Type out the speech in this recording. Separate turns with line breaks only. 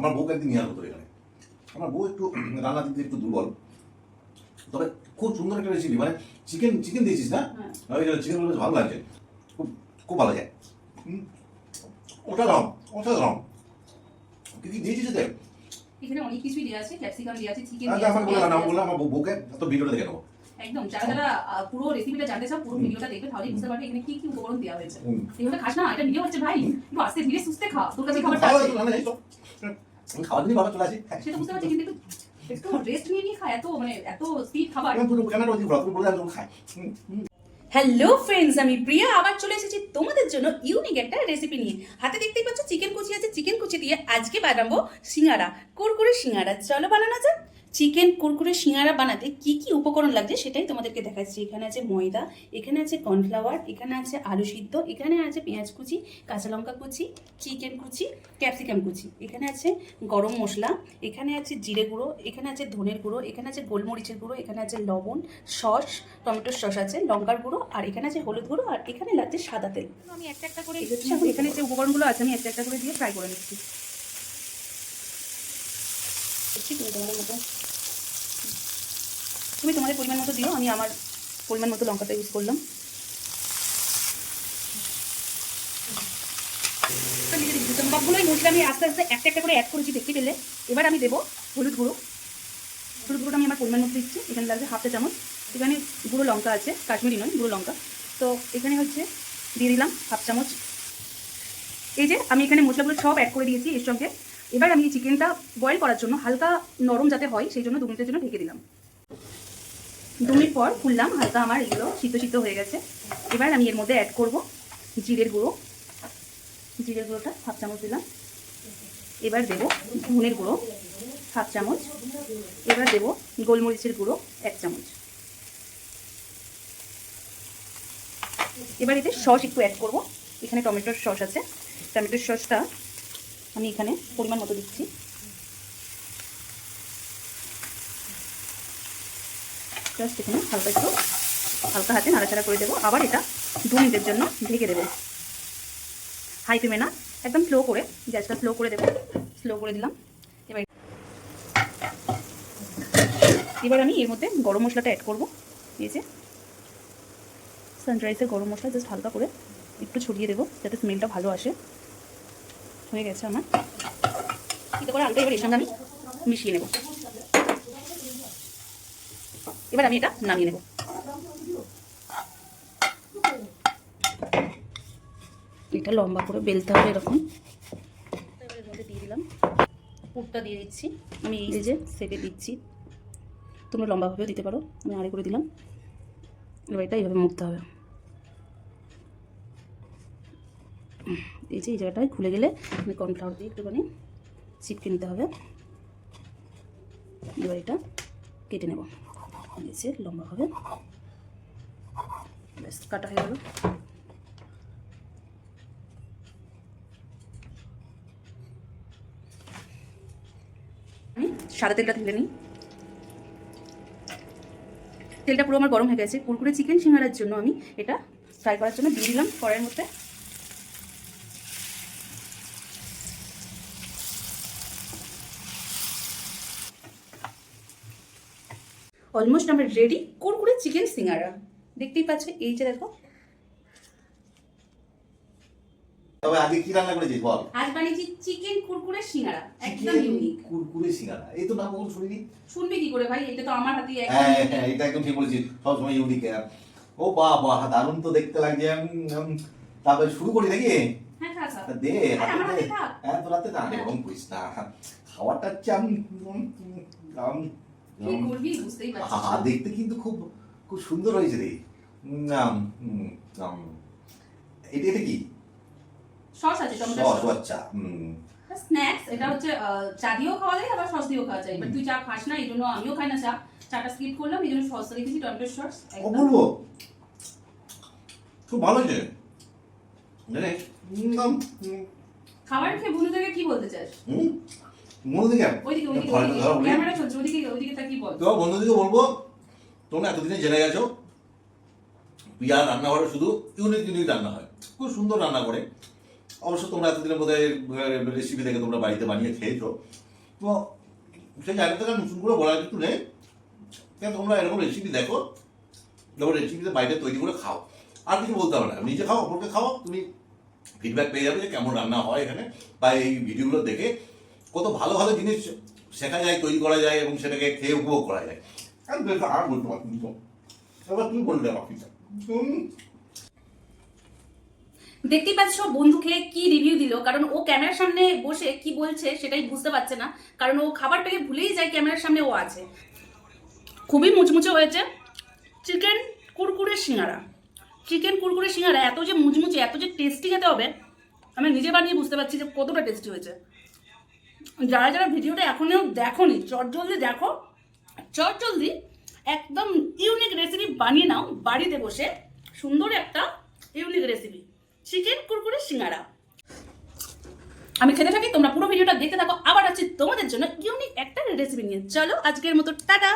আমার বউকে একদিন নিয়ে আসব এখানে। আমার বউ একটু রান্নার দিক একটু দুর্বল। তবে খুব সুন্দর একটা রেসিপি মানে চিকেন চিকেন দিয়েছিস না?
হ্যাঁ।
ওই চিকেন বেশ ভালো লাগছে। খুব খুব ভালো যায়। ওটা রম ওটা রম কি কি দিয়েছিস এতে
এখানে অনেক কিছুই দেওয়া আছে ক্যাপসিকাম দেওয়া আছে চিকেন
আচ্ছা আমার বলে না বললে আমার বউকে তো ভিডিওটা দেখে নেব।
একদম যারা যারা পুরো রেসিপিটা জানতে চাও পুরো ভিডিওটা দেখবে তাহলেই বুঝতে পারবে এখানে কি কি উপকরণ দেওয়া হয়েছে। খাস না এটা ভিডিও হচ্ছে ভাই একটু আস্তে ধীরে সুস্থে খা তোর কাছে খাবারটা
খাওয়া
আছে।
দাওয়া তো নাই তো। আমি খাওয়ার দিনই বাবা চলে আসি।
সেটা বুঝতে পারছি কিন্তু একটু একটু রেস্ট নিয়ে নিয়ে খা এত মানে এত স্পিড খাবার।
পুরো ক্যামেরা।
হ্যালো ফ্রেন্ডস আমি প্রিয়া আবার চলে এসেছি তোমাদের জন্য ইউনিক একটা রেসিপি নিয়ে। হাতে দেখতেই পাচ্ছ চিকেন কুচি আছে চিকেন কুচি দিয়ে আজকে বানাবো সিঙ্গারা কুরকুরে সিঙ্গারা। চলো বানানো যাক। চিকেন কুরকুরে সিঙ্গারা বানাতে কি কি উপকরণ লাগছে সেটাই তোমাদেরকে দেখাচ্ছি এখানে আছে ময়দা এখানে আছে কর্নফ্লাওয়ার এখানে আছে আলু সিদ্ধ এখানে আছে পেঁয়াজ কুচি কাঁচা লঙ্কা কুচি চিকেন কুচি ক্যাপসিকাম কুচি এখানে আছে গরম মশলা এখানে আছে জিরে গুঁড়ো এখানে আছে ধনের গুঁড়ো এখানে আছে গোলমরিচের গুঁড়ো এখানে আছে লবণ সস টমেটোর সস আছে লঙ্কার গুঁড়ো আর এখানে আছে হলুদ গুঁড়ো আর এখানে লাগছে সাদা তেল আমি একটা একটা করে এখানে যে উপকরণগুলো আছে আমি একটা একটা করে দিয়ে ফ্রাই করে নিচ্ছি তোমাদের মতো তুমি তোমাদের পরিমাণ মতো দিও, আমি আমার পরিমাণ মতো লঙ্কাটা ইউজ করলাম। সবগুলোই মশলা আমি আস্তে আস্তে একটা একটা করে অ্যাড করেছি দেখতে পেলে। এবার আমি দেবো হলুদ গুঁড়ো। হলুদ গুঁড়োটা আমি আমার পরিমাণ মতো দিচ্ছি, এখানে লাগছে হাফ চা চামচ। এখানে গুঁড়ো লঙ্কা আছে, কাশ্মীরি নয়, গুঁড়ো লঙ্কা। তো এখানে হচ্ছে দিয়ে দিলাম হাফ চামচ। এই যে আমি এখানে মশলাগুলো সব অ্যাড করে দিয়েছি এর সঙ্গে। এবার আমি চিকেনটা বয়েল করার জন্য হালকা নরম যাতে হয়, সেই জন্য দু মিনিটের জন্য ঢেকে দিলাম। দু মিনিট পর খুললাম, হালকা আমার এগুলো সিদ্ধ সিদ্ধ হয়ে গেছে। এবার আমি এর মধ্যে অ্যাড করব জিরের গুঁড়ো। জিরের গুঁড়োটা হাফ চামচ দিলাম। এবার দেবো ধনের গুঁড়ো হাফ চামচ। এবার দেবো গোলমরিচের গুঁড়ো এক চামচ। এবার এতে সস একটু অ্যাড করব। এখানে টমেটোর সস আছে। টমেটোর সসটা আমি এখানে পরিমাণ মতো দিচ্ছি। জাস্ট এখানে হালকা একটু হালকা হাতে নাড়াচাড়া করে দেবো। আবার এটা দু মিনিটের জন্য ঢেকে দেবো। হাই ফ্লেমে না একদম স্লো করে, গ্যাসটা স্লো করে দেবো। স্লো করে দিলাম। এবার এবার আমি এর মধ্যে গরম মশলাটা অ্যাড করব। এই যে সানরাইসের গরম মশলা জাস্ট হালকা করে একটু ছড়িয়ে দেবো, যাতে স্মেলটা ভালো আসে। হয়ে গেছে আমার। এটা করে এবার এর সঙ্গে আমি মিশিয়ে নেব। এবার আমি এটা নামিয়ে নেব। এটা লম্বা করে বেলতে হবে এরকম। এবার এর মধ্যে দিয়ে দিলাম। পুরটা দিয়ে দিচ্ছি। আমি এই যে। সেটে দিচ্ছি। তোমরা লম্বাভাবেও দিতে পারো। আমি আড়ে করে দিলাম। এবার এটা এইভাবে মুড়তে হবে। এই যে এই জায়গাটায় খুলে গেলে আমি কর্নফ্লাওয়ার দিয়ে একটুখানি চিপকে নিতে হবে। এবার এটা কেটে নেব। কাটা হয়ে গেল। আমি সাদা তেলটা তুলে নিই। তেলটা পুরো আমার গরম হয়ে গেছে। কুরকুরে, চিকেন, সিঙ্গারার জন্য আমি এটা ফ্রাই করার জন্য দিয়ে দিলাম কড়াইয়ের মধ্যে। অলমোস্ট আমার রেডি কুরকুরে চিকেন সিঙ্গারা। দেখতেই পাচ্ছ এই যে দেখো।
তবে আগে কি রান্না করেছিস বল?
আজ বানিয়েছি চিকেন কুরকুরে সিঙ্গারা একদম ইউনিক
কুরকুরে সিঙ্গারা এই তো নাম কখন শুনিনি?
শুনবি কি করে ভাই? এটা তো আমার হাতেই একদম
হ্যাঁ হ্যাঁ এটা একদম ঠিক বলেছিস সবসময় ইউনিক ও বাহ বাহ দারুণ তো দেখতে লাগছে তারপরে শুরু করি নাকি?
হ্যাঁ
দে। হ্যাঁ না এরকম করিস না। খাওয়াটা
কি করবি বুঝতেই
হা
পারছিস
দেখতে কিন্তু খুব খুব সুন্দর হয়েছে রে। এটা এটা কি?
সস আছে টমেটো
সস
সস।
আচ্ছা হুম
স্ন্যাক্স এটা হচ্ছে আহ, চা দিয়েও খাওয়া যায় আবার সস দিয়েও খাওয়া যায়। এবার তুই চা খাস না এই জন্য আমিও খাই না চা। চাটা স্কিপ করলাম এই জন্য সস রেখেছি টমেটো সস
অপূর্ব খুব ভালো হয়েছে। জানিস?
খাবার খেয়ে বন্ধুদেরকে কি বলতে চাস?
হুম? মনে দিকে
ওইদিকে ওইদিকে ওইদিকে। ক্যামেরা চলছে ওইদিকে। ওইদিকে তা
বন্ধুদেরকে বলব, তোমরা এতদিনে জেনে গেছো, পিয়ার রান্নাঘরে শুধু ইউনিক ইউনিক রান্না হয়। খুব সুন্দর রান্না করে। অবশ্য তোমরা এতদিনের বোধ রেসিপি দেখে তোমরা বাড়িতে বানিয়ে খেয়েছো। তো সেই জায়গা থেকে নতুন করে বলার কিছু নেই। কেন তোমরা এরকম রেসিপি দেখো, যখন রেসিপিতে বাইরে তৈরি করে খাও। আর কিছু বলতে হবে না। নিজে খাও, অপরকে খাও, তুমি ফিডব্যাক পেয়ে যাবে যে কেমন রান্না হয় এখানে। বা এই ভিডিওগুলো দেখে কত ভালো ভালো জিনিস শেখা যায়, তৈরি করা যায় এবং সেটাকে খেয়ে উপভোগ করা যায়। আর বেশ আর বলতে পারছি তো। এবার তুমি বললে বাকিটা
দেখতেই পাচ্ছ, বন্ধু কি রিভিউ দিল? কারণ ও ক্যামেরার সামনে বসে কি বলছে সেটাই বুঝতে পারছে না। কারণ ও খাবার পেয়ে ভুলেই যায় ক্যামেরার সামনে ও আছে। খুবই মুচমুচে হয়েছে। চিকেন কুরকুরে সিঙ্গারা। চিকেন কুরকুরে সিঙ্গারা এত যে মুচমুচে, এত যে টেস্টি খেতে হবে, আমি নিজে বানিয়ে বুঝতে পারছি যে কতটা টেস্টি হয়েছে। যারা যারা ভিডিওটা এখনও দেখনি, চট জলদি দেখো। চট জলদি একদম ইউনিক রেসিপি বানিয়ে নাও, বাড়িতে বসে সুন্দর একটা ইউনিক রেসিপি চিকেন কুরকুরে, সিঙ্গারা। আমি খেতে থাকি, তোমরা পুরো ভিডিওটা দেখতে থাকো। আবার আছি তোমাদের জন্য ইউনিক একটা রেসিপি নিয়ে। চলো, আজকের মতো, টাটা!